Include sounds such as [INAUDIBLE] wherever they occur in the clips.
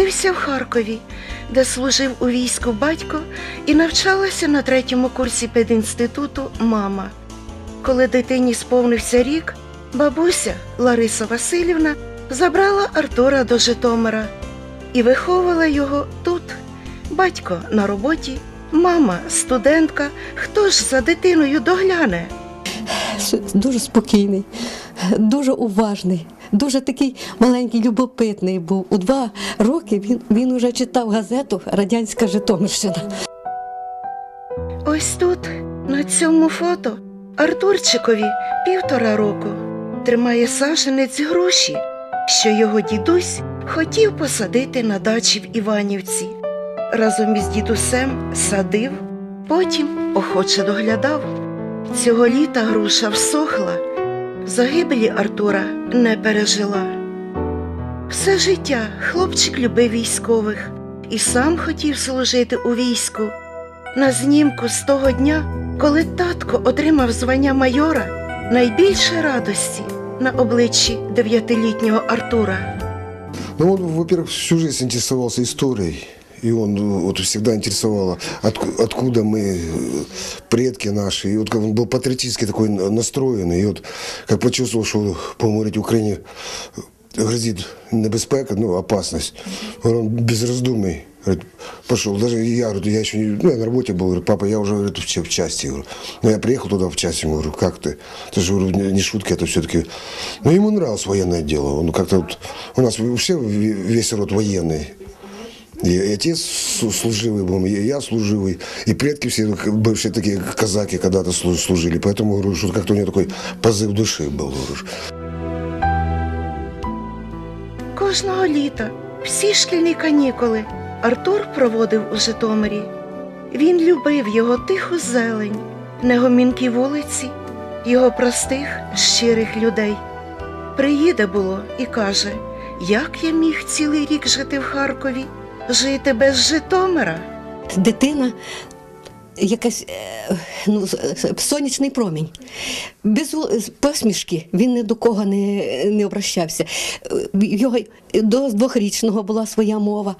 Народився в Харкові, де служив у війську батько і навчалася на третьому курсі пединституту мама. Коли дитині сповнився рік, бабуся Лариса Васильівна забрала Артура до Житомира і виховувала його тут. Батько на роботі, мама студентка. Хто ж за дитиною догляне? Дуже спокійний, дуже уважний, дуже такий маленький, любопитний був. У два роки він, він уже читав газету Радянська Житомирщина. Ось тут, на цьому фото, Артурчикові півтора року тримає саженець груші, що його дідусь хотів посадити на дачі в Іванівці. Разом із дідусем садив, потім охоче доглядав. Цього літа груша всохла, загибелі Артура не пережила. Все життя хлопчик любив військових і сам хотів служити у війську. На знімку з того дня, коли татко отримав звання майора, найбільше радості на обличчі дев'ятилітнього Артура. Ну, он, во-первых, всю жизнь интересовался историей И он ну, вот всегда интересовало, отку- откуда мы, э, предки наши. И вот как он был патриотически такой настроенный. И вот как почувствовал, что по говорить, Украине грозит небезпека, ну, опасность. Он без раздумий говорит, пошел. Даже я, говорю, я еще не, ну, я на работе был, говорю, папа, я уже говорит, в, в части. Говорю. Ну, я приехал туда в части, ему говорю, как ты? Это же, говорю, не, не шутки, это все-таки... Ну, ему нравилось военное дело. Он как-то вот... У нас все весь род военный. И, и отец слу- служивый был, и я служивый, и предки все бывшие такие казаки когда-то слу- служили. Поэтому говорю, что как-то у него такой позыв души был. Говорю. Кожного літа, всі шкільні канікули, Артур проводив у Житомирі. Він любив його тиху зелень, негомінкі вулиці, його простих, щирих людей. Приїде було і каже, як я міг цілий рік жити в Харкові, жити без Житомира. Дитина якась е, ну, сонячний промінь. Без посмішки він ні до кого не, не обращався. Е, Його до двохрічного була своя мова,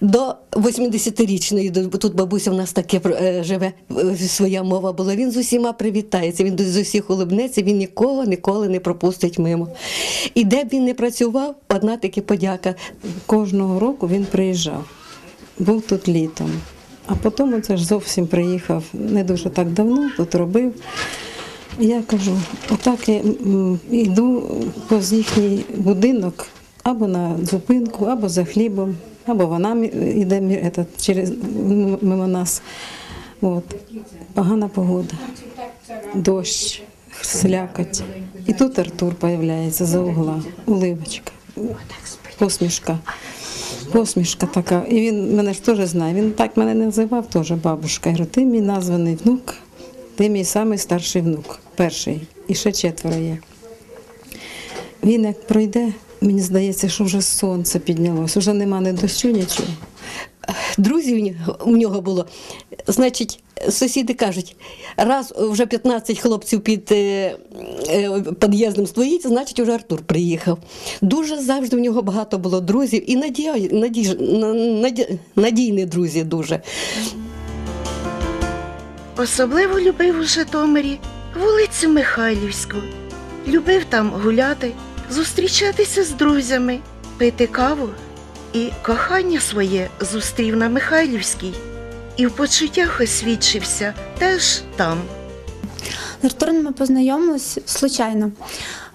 до 80-річної, до- тут бабуся в нас таке е, живе, е, своя мова була. Він з усіма привітається, він з усіх улибнеться, він нікого ніколи не пропустить мимо. І де б він не працював, одна таки подяка. Кожного року він приїжджав. Був тут літом. А потім це ж зовсім приїхав не дуже так давно, тут робив. Я кажу, отак я йду повз їхній будинок або на зупинку, або за хлібом, або вона йде через мимо нас. От. Погана погода, дощ, слякоть. І тут Артур з'являється за угла, уливочка, посмішка. Посмішка така. І він мене ж теж знає. Він так мене не називав теж бабушка. Я говорю, ти мій названий внук, ти мій самий старший внук, перший. І ще четверо є. Він як пройде, мені здається, що вже сонце піднялось, вже нема ні дощу, нічого. друзів у нього було. Значить, сусіди кажуть, раз вже 15 хлопців під е, е, під'їздом стоїть, значить, вже Артур приїхав. Дуже завжди в нього багато було друзів і надій, надій, надій, надійні друзі дуже. Особливо любив у Житомирі вулицю Михайлівську. Любив там гуляти, зустрічатися з друзями, пити каву. І кохання своє зустрів на Михайлівській. І в почуттях освідчився теж там. З Артуром ми познайомились случайно.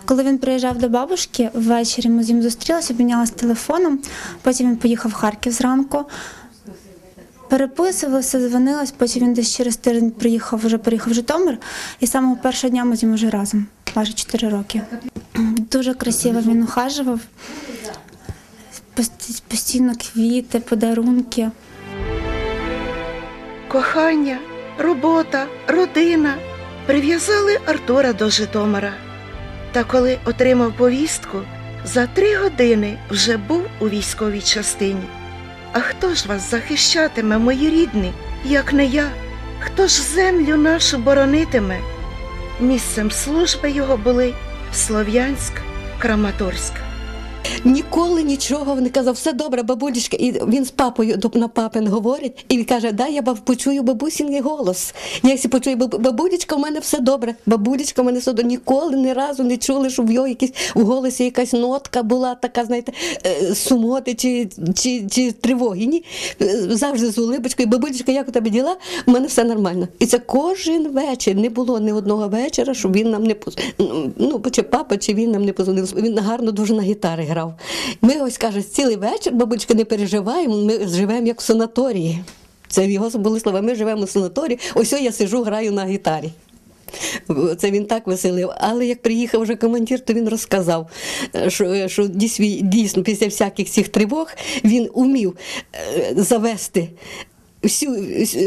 Коли він приїжджав до бабушки, ввечері ми з ним зустрілися, обмінялися телефоном. Потім він поїхав в Харків зранку. Переписувалися, дзвонились, потім він десь через тиждень приїхав, вже приїхав в Житомир, і самого першого дня ми з ним вже разом, майже 4 роки. Дуже красиво він ухажував. Постійно квіти, подарунки. Кохання, робота, родина прив'язали Артура до Житомира. Та коли отримав повістку, за три години вже був у військовій частині. А хто ж вас захищатиме, мої рідні, як не я? Хто ж землю нашу боронитиме? Місцем служби його були Слов'янськ, Краматорськ. Ніколи нічого не казав. Все добре, бабулечка. І він з папою на папин говорить, і він каже: Дай я почую бабусіний голос. Я якщо почую «Баб- бабулечка, у мене все добре. Бабулечка, у мене все добре. Ніколи ні разу не чули, що в його якісь в голосі якась нотка була така, знаєте, е, сумоти чи, чи, чи тривоги. Ні. Е, Завжди з улибочкою. Бабулечка, як у тебе діла? У мене все нормально. І це кожен вечір. Не було ні одного вечора, щоб він нам не поз... ну, чи папа, чи він нам не позвонив. Він гарно дуже на гітари грав. Ми ось каже, цілий вечір, бабулечка, не переживаємо, ми живемо як в санаторії. Це його були слова. Ми живемо в санаторії. Ось я сижу, граю на гітарі. Це він так веселив. Але як приїхав вже командир, то він розказав, що, що дійсно, дійсно після всяких цих тривог він умів е, завести Всю,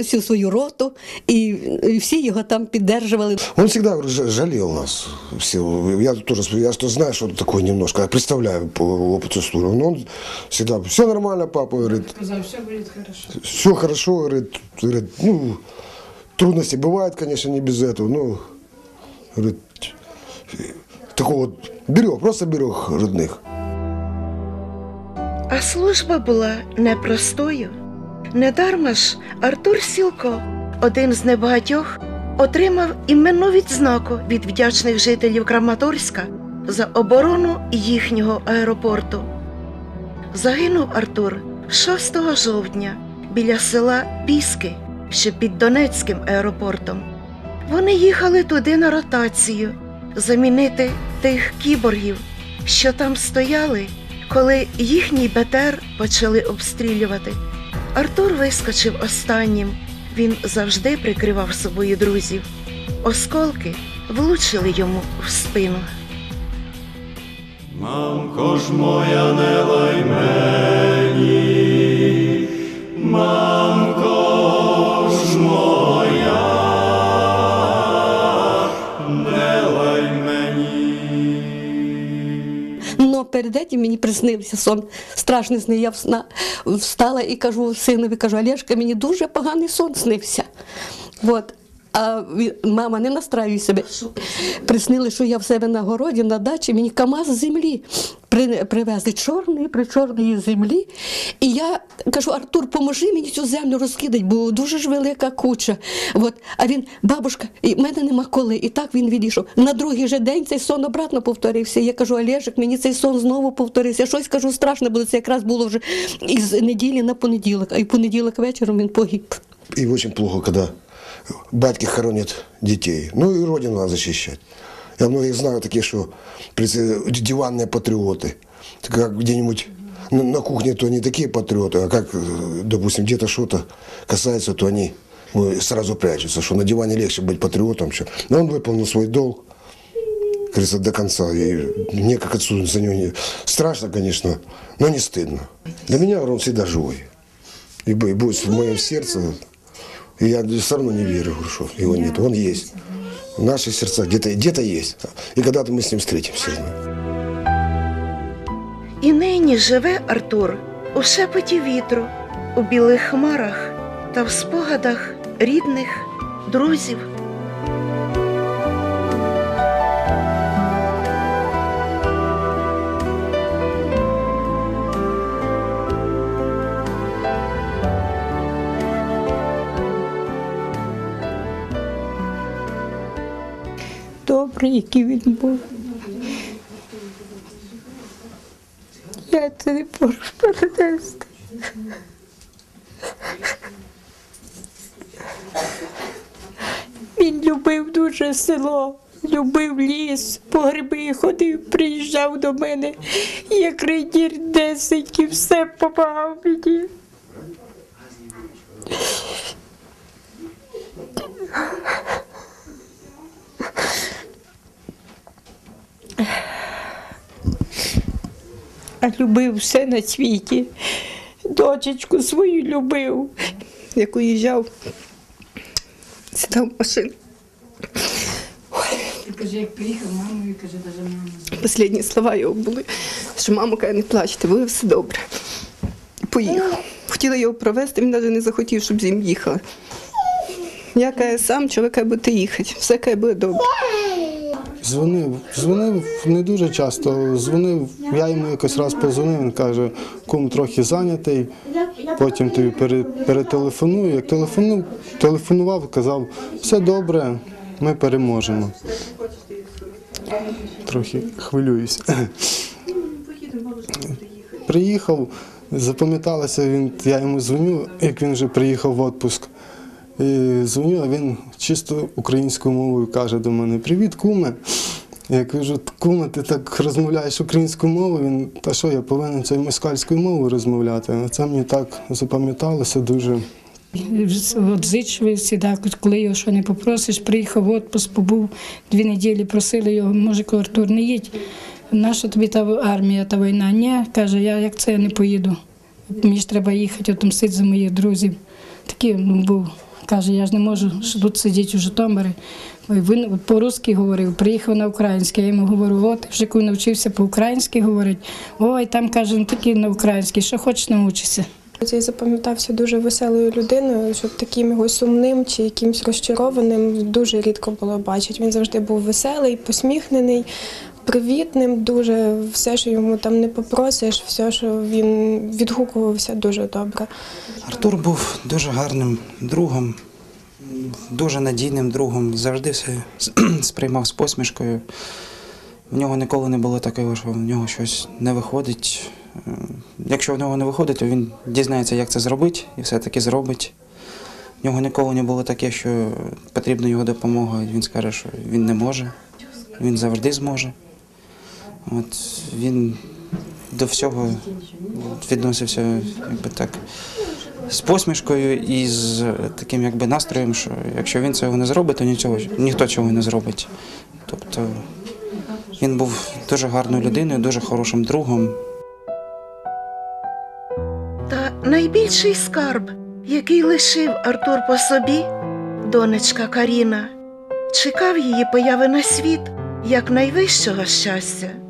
всю свою роту, і, і всі його там піддержували. Он всегда говорю, жа- жалел нас всего. Я тоже, я что знаю, что это такое немножко, я представляю по опыту службы. Но он всегда, все нормально, папа, говорит. все будет хорошо. Все хорошо, говорит, говорит, ну, трудности бывают, конечно, не без этого, но, говорит, такого вот берег, просто берег родных. А служба була непростою. Недарма ж Артур Сілко, один з небагатьох, отримав іменну відзнаку від вдячних жителів Краматорська за оборону їхнього аеропорту. Загинув Артур 6 жовтня біля села Піски, що під Донецьким аеропортом. Вони їхали туди на ротацію замінити тих кіборгів, що там стояли, коли їхній БТР почали обстрілювати. Артур вискочив останнім. Він завжди прикривав собою друзів. Осколки влучили йому в спину. Мамко ж моя не лай Этим мені приснився сон. Страшний сни. Я встала і кажу синові, кажу, Олешка, мені дуже поганий сон снився. От. А мама, не настраюй себе. Приснили, що я в себе на городі, на дачі, мені КАМАЗ землі привезли чорної, при чорної землі. І я кажу, Артур, поможи мені цю землю розкидати, бо дуже ж велика куча. От. А він, бабушка, і в мене нема коли. І так він відійшов. На другий же день цей сон обратно повторився. Я кажу, Олежик, мені цей сон знову повторився. Щось кажу, страшне було. Це якраз було вже із неділі на понеділок, а й понеділок вечором він погиб. И очень плохо, когда батьки хоронят детей. Ну и родину надо защищать. Я многих знаю таких, что диванные патриоты. Как где-нибудь на, на кухне, то они такие патриоты, а как, допустим, где-то что-то касается, то они ну, сразу прячутся, что на диване легче быть патриотом. Чем. Но он выполнил свой долг, говорится, до конца. И мне, как отцу, за него не... страшно, конечно, но не стыдно. Для меня он всегда живой. И бу- и будет в моем сердце. Я все равно не верю, что его нет. Он есть. В наших сердцах где-то где есть. И когда-то мы с ним встретимся. І нині живе Артур у шепоті вітру, у білих хмарах та в спогадах рідних, друзів. Добрий, який він був. Я це не можу перенести. Він любив дуже село, любив ліс, по гриби ходив, приїжджав до мене, як рейдір 10 і все допомагав мені. Любив все на світі. Дочечку свою любив. Як уїжджав, сідав в машину. Каже, як приїхав, мамою, каже, даже мама. Останні слова його були, що мамо каже, не плачте, буде все добре. Поїхав. Хотіла його провезти, він навіть не захотів, щоб з ним їхали. Я каже, сам чоловік каже, будете їхати, все каже, буде добре. Дзвонив, дзвонив не дуже часто. Дзвонив, я йому якось раз позвонив, він каже, кум трохи зайнятий, потім тобі пере- перетелефоную. Як телефону, телефонував, казав, все добре, ми переможемо. Трохи хвилююсь. Приїхав, запам'яталося, він, я йому дзвоню, як він вже приїхав в відпуск. І дзвоню, а він чисто українською мовою каже до мене: Привіт, куме. Я кажу, куме, ти так розмовляєш українською мовою. Він, та що, я повинен цією москальською мовою розмовляти. Це мені так запам'яталося дуже. Отзичливий завжди, коли його що не попросиш, приїхав в відпуск, побув дві неділі, просили його, може, Артур, не їдь. Наша тобі та армія, та війна? Ні, каже, я як це я не поїду. Мені ж треба їхати, отомстити за моїх друзів. Такий ну, був. Каже, я ж не можу що тут сидіти у Житомирі. Він по-русски говорив, приїхав на українське. Я йому говорю, от вже коли навчився по-українськи говорити. Ой, там каже, не тільки на українській, що хочеш навчишся. Я запам'ятався дуже веселою людиною, щоб таким його сумним чи якимось розчарованим дуже рідко було бачити. Він завжди був веселий, посміхнений, привітним, дуже все, що йому там не попросиш, все, що він відгукувався дуже добре. Артур був дуже гарним другом, дуже надійним другом, завжди все [CLEARS THROAT] сприймав з посмішкою. В нього ніколи не було такого, що в нього щось не виходить. Е, Якщо в нього не виходить, то він дізнається, як це зробити, і все-таки зробить. В нього ніколи не було таке, що потрібна його допомога, він скаже, що він не може, він завжди зможе. От він до всього відносився якби так з посмішкою і з таким якби настроєм, що якщо він цього не зробить, то нічого, ніхто цього не зробить. Тобто він був дуже гарною людиною, дуже хорошим другом. Та найбільший скарб, який лишив Артур по собі, донечка Каріна, чекав її появи на світ як найвищого щастя.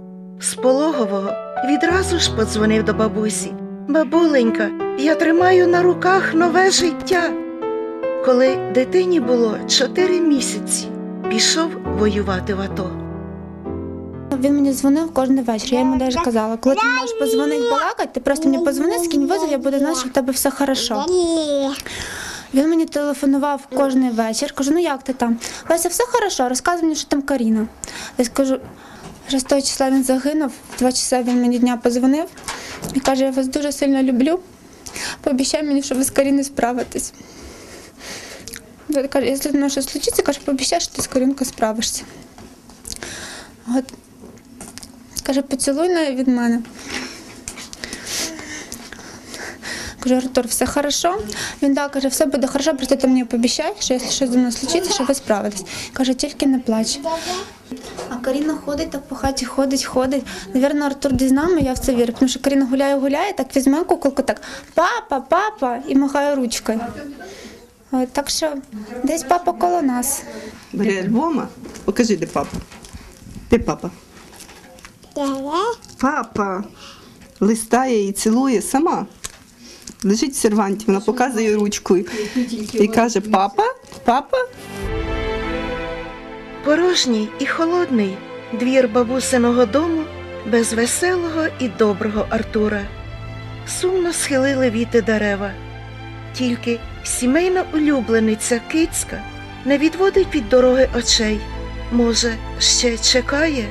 З пологового відразу ж подзвонив до бабусі. Бабуленька, я тримаю на руках нове життя. Коли дитині було чотири місяці, пішов воювати в АТО. Він мені дзвонив кожен вечір. Я йому навіть казала, коли ти можеш позвонити балакати, ти просто мені позвони, скинь визов, я буду знати, що в тебе все хорошо. Він мені телефонував кожен вечір. Кажу, ну як ти там? Леся, все хорошо, розказуй мені, що там Каріна. Я скажу, 6 числа він загинув, 2 часа він мені дня позвонив і каже, я вас дуже сильно люблю. Пообіцяй мені, що ви з Каріною справитесь. Він Каже, якщо зі мною щось случиться, каже, пообіцяй, що ти з Карінкою справишся. От. Каже, поцілуй на від мене. Кажу, Артур, все хорошо. Він так каже, все буде хорошо, просто ти мені пообіцяй, що якщо щось зі мною случиться, що ви справитесь. Каже, тільки не плач. Каріна ходить так по хаті, ходить, ходить. Навірно, Артур десь з нами, я в це вірю. Тому що Каріна гуляє, гуляє, так візьме куколку, так папа, папа, і махає ручкою. Так що десь папа коло нас. Бери альбома. Покажи, де папа. Де папа? Папа листає і цілує сама. Лежить в серванті, вона показує ручкою і каже: Папа, папа. Порожній і холодний двір бабусиного дому без веселого і доброго Артура. Сумно схилили віти дерева. Тільки сімейна улюблениця кицька не відводить від дороги очей. Може, ще чекає?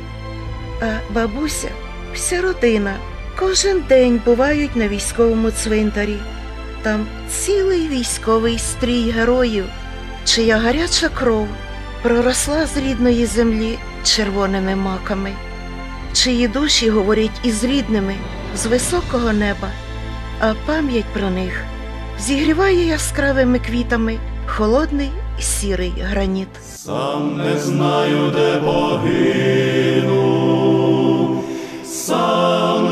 А бабуся, вся родина кожен день бувають на військовому цвинтарі. Там цілий військовий стрій героїв, чия гаряча кров проросла з рідної землі червоними маками, чиї душі говорять із рідними з високого неба, а пам'ять про них зігріває яскравими квітами холодний сірий граніт. Сам не знаю, де погину, сам